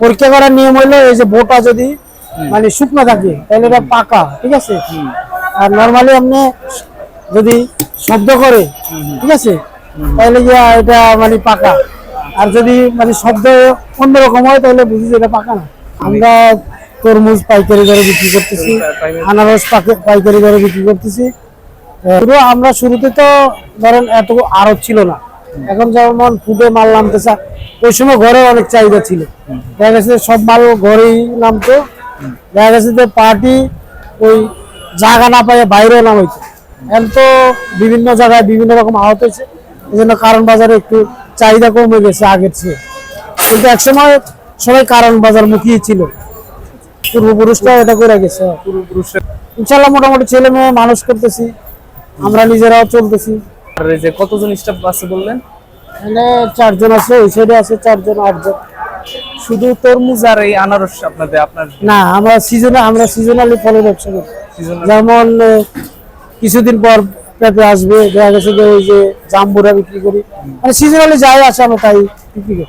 পরীক্ষা করার নিয়ম হলো এই যে বোটা যদি মানে শুকনো থাকে তাহলে এটা পাকা ঠিক আছে? আর নর্মালি আপনি যদি শব্দ করে ঠিক আছে? তাহলে গিয়া এটা মানে পাকা। আর যদি মানে শব্দ অন্যরকম হয় তাহলে বুঝি যে এটা পাকা না। আমরা তরমুজ পাইকারি দরে বিক্রি করতেছি আনারস পাকে- পাইকারি দরে বিক্রি করতেছি। আমরা শুরুতে তো ধরেন এত আড়ত ছিল না। এখন যেমন ফুটে মাল নামতেছে ওই সময় ঘরে অনেক চাহিদা ছিল। দেখা গেছে সব মাল ঘরেই নামতো। দেখা গেছে যে পার্টি ওই জায়গা না পাইয়ে বাইরেও নামাইতো। এখন তো বিভিন্ন জায়গায় বিভিন্ন রকম আহত হয়েছে। এই জন্য কারণ বাজারে একটু চাহিদা কমে গেছে আগের চেয়ে। কিন্তু একসময় সবাই কারণ বাজার মুখিয়ে ছিল। পূর্বপুরুষরা এটা করে গেছে। পূর্বপুরুষের ইনশাল্লাহ মোটামুটি ছেলে মেয়ে মানুষ করতেছি। আমরা নিজেরাও চলতেছি। আর এই যে কতজন স্টাফ আছে বললেন? এখানে চারজন আছে এই সাইডে আছে চারজন আটজন। শুধু তরমুজ আর এই আনারস আপনাদের আপনার না আমরা সিজনে আমরা সিজনালি ফলের ব্যবসা করি। যেমন কিছুদিন পর পেঁপে আসবে দেখা গেছে যে ওই যে জাম্বুরা বিক্রি করি। মানে সিজনালি যাই আসে আমরা তাই বিক্রি করি।